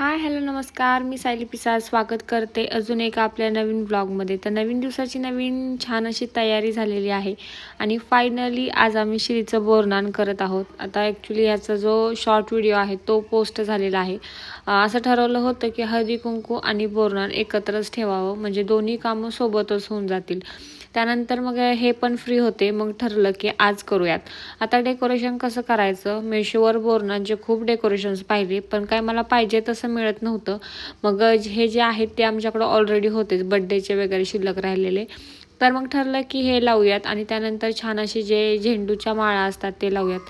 Hi hello नमस्कार. मी सायली पिसाळ स्वागत करते अजून एका आपल्या नवीन ब्लॉगमध्ये. तर नवीन दिवसाची नवीन छान अशी तयारी झालेली आहे आणि फायनली आज आम्ही श्रीचं बोरनान करत आहोत. आता ॲक्च्युली ह्याचा जो शॉर्ट व्हिडिओ आहे तो पोस्ट झालेला आहे. असं ठरवलं होतं की हळदी कुंकू आणि बोरनान एकत्रच ठेवावं. म्हणजे दोन्ही कामं सोबतच होऊन जातील. त्यानंतर मग हे पण फ्री होते. मग ठरलं की आज करूयात. आता डेकोरेशन कसं करायचं? मेशोवर बोरणांचे खूप डेकोरेशन्स पाहिले पण काय मला पाहिजे तसं मिळत नव्हतं. मग हे जे आहेत ते आमच्याकडं ऑलरेडी होतेच बड्डेचे वगैरे शिल्लक राहिलेले. तर मग ठरलं की हे लावूयात आणि त्यानंतर छान असे जे झेंडूच्या माळा असतात ते लावूयात.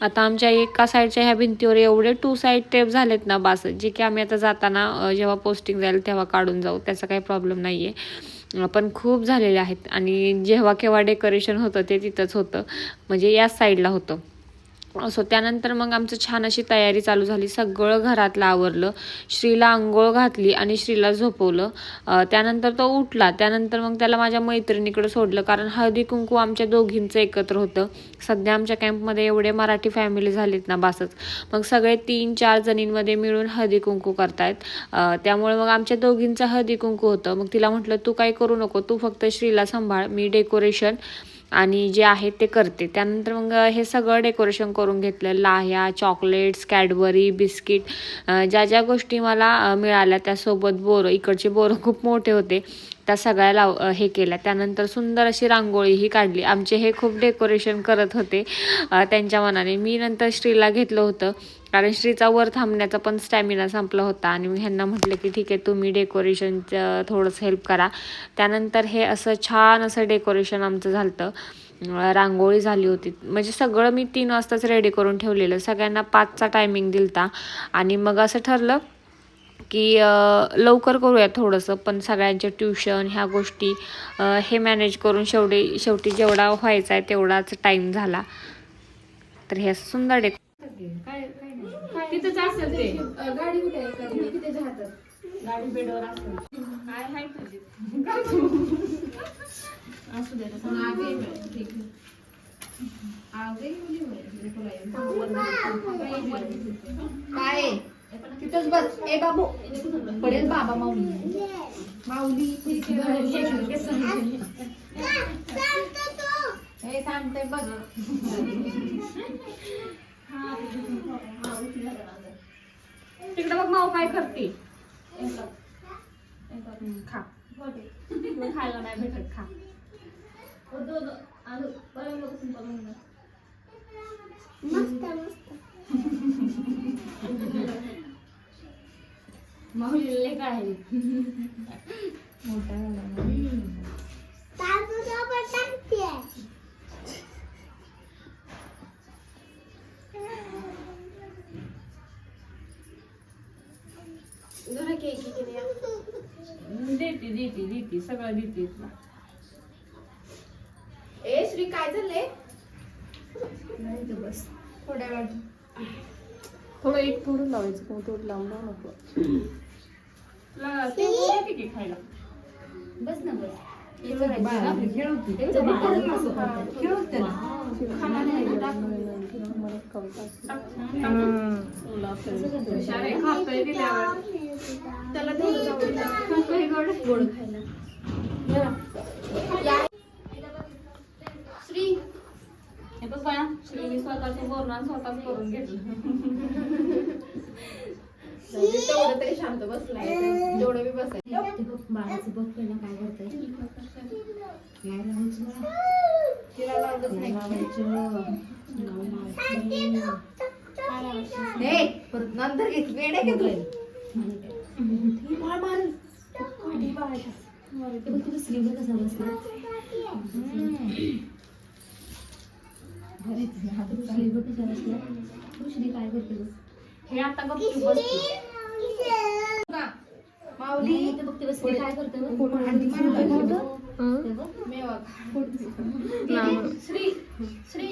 आता आमच्या एका साईडच्या ह्या भिंतीवर एवढे टू साईड टेप झालेत ना बास जे की आम्ही आता जाताना जेव्हा पोस्टिंग जाईल तेव्हा काढून जाऊ. त्याचा काही प्रॉब्लेम नाही आहे पण खूप झालेले आहेत. आणि जेव्हा केव्हा डेकोरेशन होतं ते तिथंच होतं. म्हणजे याच साईडला होतं. असो त्यानंतर मग आमचं छान अशी तयारी चालू झाली. सगळं घरातलं आवरलं. श्रीला आंघोळ घातली आणि श्रीला झोपवलं. त्यानंतर तो उठला. त्यानंतर मग त्याला माझ्या मैत्रिणीकडे सोडलं. कारण हळदी कुंकू आमच्या दोघींचं एकत्र होतं. सध्या आमच्या कॅम्पमध्ये एवढे मराठी फॅमिली झालीत ना बासच. मग सगळे तीन चार जणींमध्ये मिळून हळदी कुंकू करतायत. त्यामुळे मग आमच्या दोघींचं हळदी कुंकू होतं. मग तिला म्हटलं तू काही करू नको. तू फक्त श्रीला सांभाळ. मी डेकोरेशन आणि जे आहे ते करते. त्यानंतर मग हे सगळं डेकोरेशन करून घेतलं. लाह्या चॉकलेट्स कॅडबरी बिस्किट ज्या ज्या गोष्टी मला मिळाल्या त्यासोबत बोरं. इकडचे बोरं खूप मोठे होते. त्या सगळ्या लाव हे केल्या. त्यानंतर सुंदर अशी रांगोळीही काढली. आमचे हे खूप डेकोरेशन करत होते त्यांच्या मनाने. मी नंतर श्रीला घेतलं होतं कारण श्रीचा वर थांबण्याचा पण स्टॅमिना संपला होता आणि मी ह्यांना म्हटलं की ठीक आहे तुम्ही डेकोरेशनचं थोडंसं हेल्प करा. त्यानंतर हे असं छान असं डेकोरेशन आमचं झालं होतं रांगोळी झाली होती. म्हणजे सगळं मी तीन वाजताच रेडी करून ठेवलेलं. सगळ्यांना पाचचा टायमिंग दिलता आणि मग असं ठरलं की लवकर करूया थोडंसं पण सगळ्यांचे ट्युशन ह्या गोष्टी हे मॅनेज करून शेवटी शेवटी जेवढा व्हायचा आहे तेवढाच टाईम झाला. तर हे असं सुंदर डेको तिथंच असेल ते. गाडी कुठे आहे? गाडी किती त्याच्या हातात. गाडी बेडवर असेल. काय तिथंच बस. ए बाबू. पडेल बाबा माऊली. माऊली हे सांगते बघ. तिकडे बघ माऊ काय करते. खा. खायला नाही भेटत खा. माऊलीला काय? आहे मोठा झाला. देते देते देते सगळं देते ए श्री काय झालंय? बस. थोड्या वेळ थोडं एक थोडं लावायचं मग थोडं लावून लावू नको तुला ते देते की खायला? बस ना बस. त्याला थोडं जाऊ दे. खातोय गोड. गोड खायला या. श्री बाळा, श्रीने स्वतःचं बोरणान स्वतःच करून घेतलं. तेवढं तरी शांत बसलाय तेवढं बी बसाय बाळाचं बघ पहिला काय करतंय. नाही. तिला लावलंच. हे, परत नंतर घेत वेळ आहे का तुला बाळ मारेल. बाळ आहे. ते बघ तुझं स्लीवर कसा बसला बरं, तुझ्या हातात स्लीवर कसा बसला तू श्री काय करते हे आता माऊली नाही, ते काय करते श्री श्री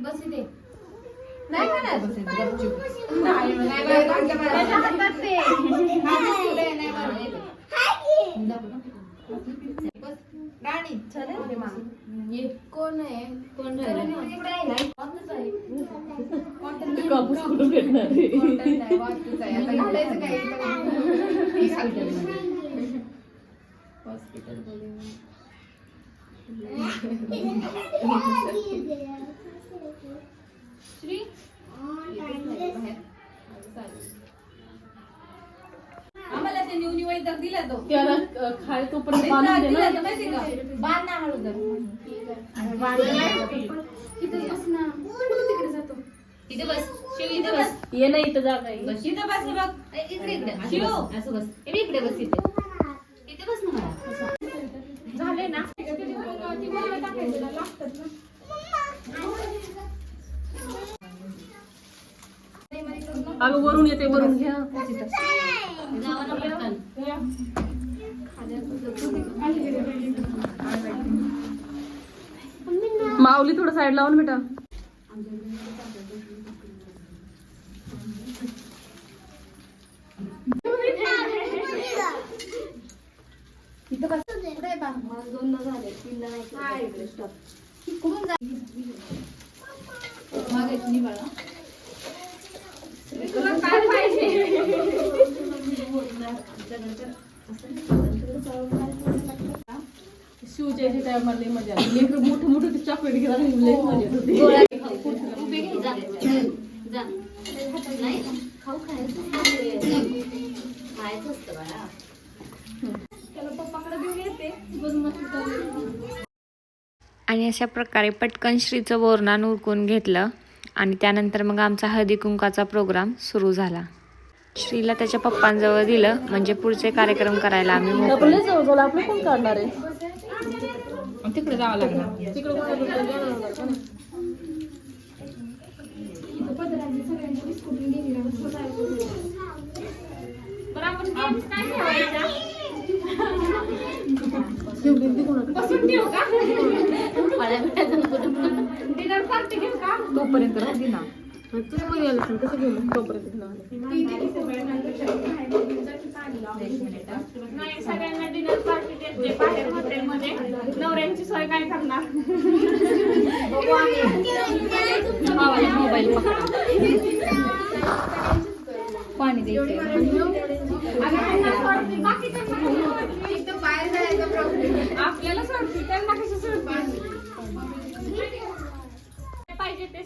बस इथे नाही खाणार राणी चल. कोण आहे? कोण. कापूस भेटणार हॉस्पिटलमध्ये श्री? आम्हाला ते न्यू न्यू वैद्यक दिला तो. त्याला खाय तोपर्यंत बांधून दे दिला ना तो माहिती का? बांध ना. इथं बस ना. कुठं तिकडे जातो? इथे बस. शिव इथे बस. ये ना इथं जागा आहे. बस. इथं बस हे बघ. ए, इकडे इकडे. शिव. असं बस. ए, इकडे बस इथे. इथे बस ना मला. झाले ना? अगं वरून येते वरून घ्या माऊली थोडं साईड लावून बेटा मागायची निभाळा. शिवच्या टायमाला लई मजा आली लेकर मोठं मोठं ते चॉकलेट घ्यायला लई मजा होती उभे घे, जा. जा. नाही, खाऊ खायचं असतं. खायचं असतं आणि अशा प्रकारे पटकन श्रीचं बोरनान उरकून घेतलं आणि त्यानंतर मग आमचा हळदी कुंकाचा प्रोग्राम सुरू झाला श्रीला त्याच्या पप्पांजवळ दिलं म्हणजे पुढचे कार्यक्रम करायला आम्ही मोकळे जवळ आपलं कोण काढणार आहे? तिकडे जावं लागणार? तोपर्यंत राहते ना. तुझं कोणी आलं असेल, कसं घेऊन नाही सगळ्यांना डिनर पार्टी देते बाहेर हॉटेलमध्ये नवऱ्यांची सोय काय करणार मोबाईल पाणी द्यायचं आपल्याला सोडते त्यांना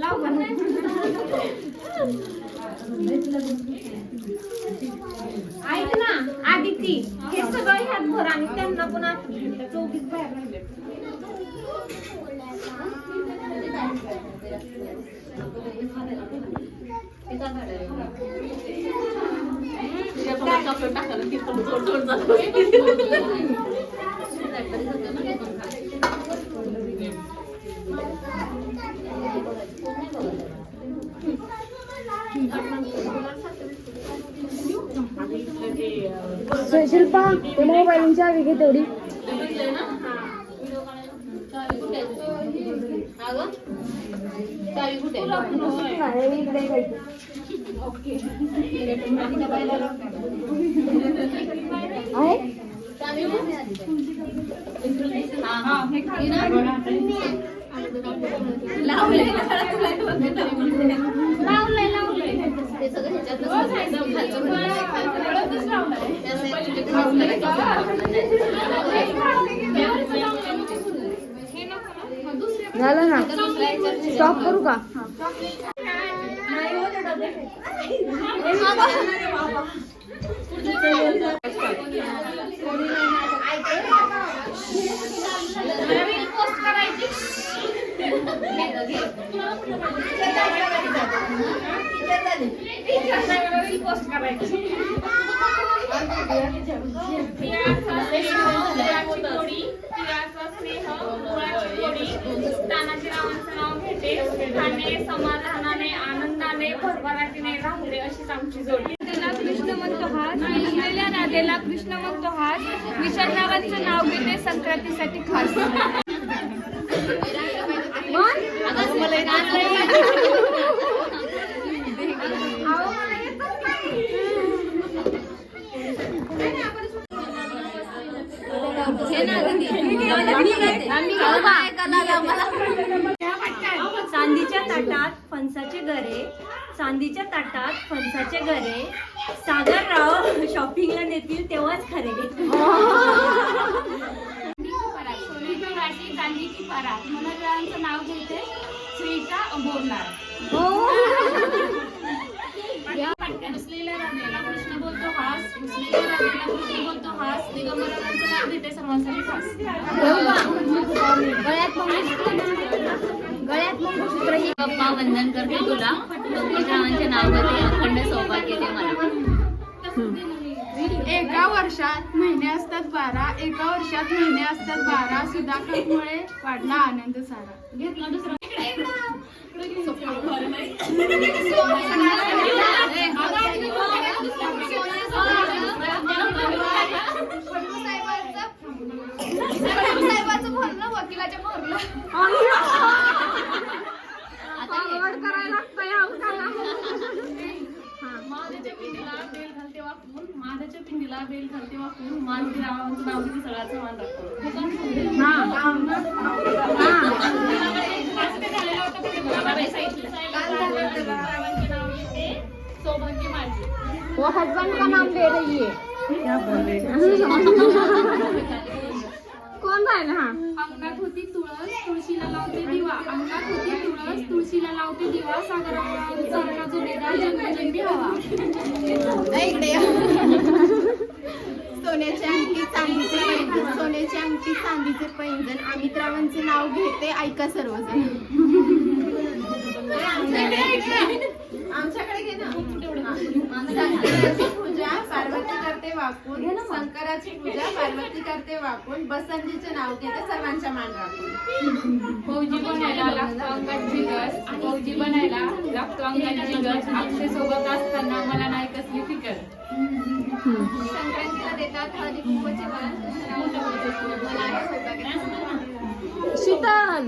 लाव ऐक ना आदिती हे सगळं ह्यात भर आणि त्यांना पण आठवण चौकीत बाहेर राहिले. तुझ्याकडून चॉकलेट टाकायला ती शिल्पा ते मोबाईल चावी घे तेवढी. लावलंय झालं ना? स्टॉप करू का? पोस्ट करायची. नवीन समाधानाने आनंदाने भरभराटीने राहू दे अशीच आमची जोडी कृष्ण म्हणतो हात विसरलेल्या राधेला कृष्ण म्हणतो हात विसरणाऱ्यांचं नाव घेते संक्रांतीसाठी खास. चांदीच्या ताटात फणसाचे गरे चांदीच्या ताटात फणसाचे गरे सागरराव शॉपिंगला नेतील तेव्हाच खरे चांदीची परात. मनोरंजनाचं नाव घेते. बोलणार असलेल्या राधेला कृष्ण बोलतो हास असलेल्या राधेला कृष्ण बोलतो हास दिगंबराचं नाव घेते सर्वांसाठी खास. बाप्पा वंदन करते तुला. तुकारामांचे नाव घेते अखंड सौभाग्य दे मला. एका वर्षात महिने असतात बारा एका वर्षात महिने असतात बारा. सुधाकरमुळे वाढला आनंद सारा. घेतलं दुसरं माझ्याच्या पिंडीला बेल घालते वाकून महादेच्या पिंडीला बेल घालते वाकून मान रामाचं नाव किती सगळ्याचं मान सौभाग्य कोण राहिला हा। अंगणात होती तुळस तुळशीला लावते दिवा. अंगणात होती तुळस तुळशीला लावते दिवा. सागराचा जन्मजन्मी हवा. सोन्याची अंगठी चांदीचे पैंजण. सोन्याची अंगठी चांदीचे पैंजण. नाव घेते ऐका सर्वजण. आमच्याकडे घे ना. शंकराची पूजा पार्वती करते वाकून शंकराची पूजा पार्वती करते वाकून बसंतीचे नाव घेते सर्वांच्या मान राखून फौजी बनायला लागतो फौजी बनायला लागतो अक्षय सोबत असताना मला नाही कसली फिकर. संक्रांतीला देतात हळदी कुंकवाचे वाण मला आहे सौभाग्य. शीतल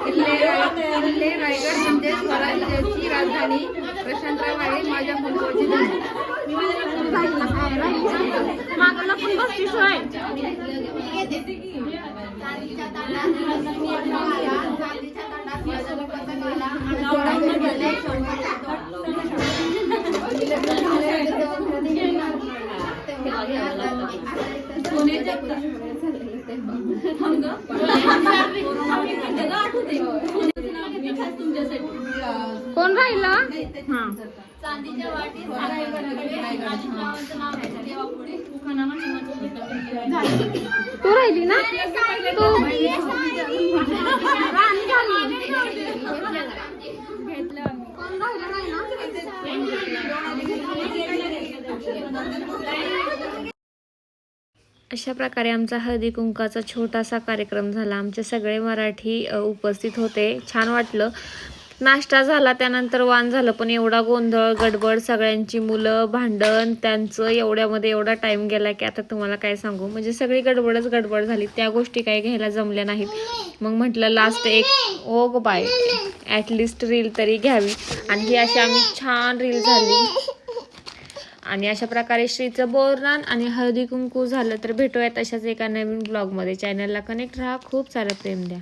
किल्ले रायगड म्हणजे स्वराज्याची राजधानी प्रशांतराव आहे माझ्या कुंकवाची मागला पण बसतीस होय कोण राहिला? हा. चांदीच्या वाटी तू राहिली ना? तू? झाली. अशा प्रकारे आमचा हळदी कुंकाचा छोटासा कार्यक्रम झाला. आमचे सगळे मराठी उपस्थित होते. छान वाटलं. नाश्ता झाला त्यानंतर वान झालं पण एवढा गोंधळ गडबड सगळ्यांची मुलं भांडण त्यांचं एवढ्यामध्ये एवढा टाईम गेला की आता तुम्हाला काय सांगू? म्हणजे सगळी गडबडच गडबड झाली. त्या गोष्टी काही घ्यायला जमल्या नाहीत. मग म्हटलं लास्ट एक ओ बाय ॲटलिस्ट रील तरी घ्यावी. आणि ही अशी आम्ही छान रील झाली. आणि अशा प्रकारे श्रीचं बोरनान आणि हळदी कुंकू झालं तर भेटूयात अशाच एका नवीन ब्लॉगमध्ये चॅनलला कनेक्ट राहा. खूप सारं प्रेम द्या.